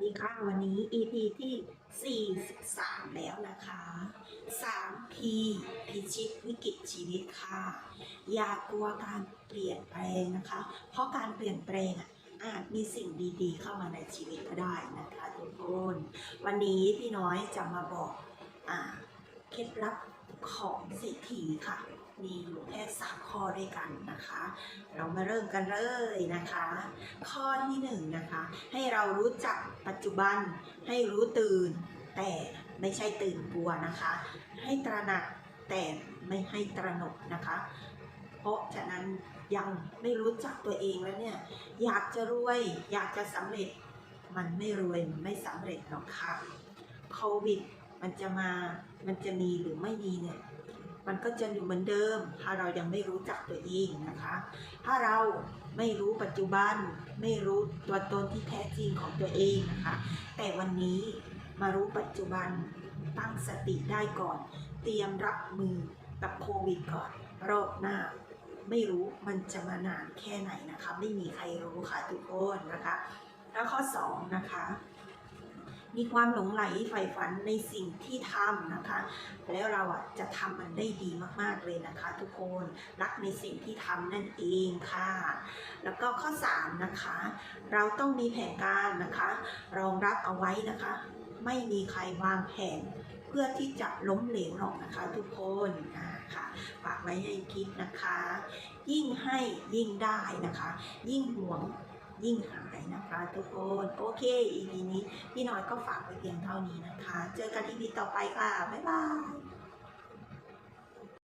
ดีค่ะ วันนี้ EP ที่ 43 แล้วนะคะ 3P พิชิตวิกฤตชีวิตค่ะ อย่ากลัวการเปลี่ยนแปลงนะคะ เพราะการเปลี่ยนแปลงอะอาจมีสิ่งดีๆ เข้ามาในชีวิตก็ได้นะคะทุกคน วันนี้พี่น้อยจะมาบอกอเคล็ดลับ ของเศรษฐีค่ะ มีอยู่แค่สามข้อด้วยกันนะคะ เรามาเริ่มกันเลยนะคะ ข้อที่หนึ่งนะคะ ให้เรารู้จักปัจจุบันให้รู้ตื่น แต่ไม่ใช่ตื่นกลัวนะคะ ให้ตระหนักแต่ไม่ให้ตระหนกนะคะ เพราะฉะนั้นยังไม่รู้จักตัวเองแล้วเนี่ย อยากจะรวย อยากจะสำเร็จ มันไม่รวยมันไม่สำเร็จหรอกค่ะโควิด มันจะมา มันจะมีหรือไม่มีเนี่ย มันก็จะอยู่เหมือนเดิม ถ้าเรายังไม่รู้จักตัวเองนะคะ ถ้าเราไม่รู้ปัจจุบัน ไม่รู้ตัวตนที่แท้จริงของตัวเองนะคะ แต่วันนี้มารู้ปัจจุบัน ตั้งสติได้ก่อน เตรียมรับมือกับโควิดก่อน รอบหน้าไม่รู้มันจะมานานแค่ไหนนะคะ ไม่มีใครรู้ค่ะทุกคนนะคะ แล้วข้อสองนะคะ มีความหลงไหลใฝ่ฝันในสิ่งที่ทำนะคะ แล้วเราอะจะทำมันได้ดีมากๆเลยนะคะ ทุกคนรักในสิ่งที่ทำนั่นเองค่ะ แล้วก็ข้อ3นะคะ เราต้องมีแผนการนะคะรองรับเอาไว้นะคะ ไม่มีใครวางแผนเพื่อที่จะล้มเหลวหรอกนะคะ ทุกคนอ่าค่ะฝากไว้ให้คิดนะคะ ยิ่งให้ยิ่งได้นะคะ ยิ่งหวง ยิ่งหายนะคะทุกคน โอเค EP นี้พี่น้อยก็ฝากไว้เพียงเท่านี้นะคะ เจอกัน EP ต่อไปค่ะ บ๊ายบาย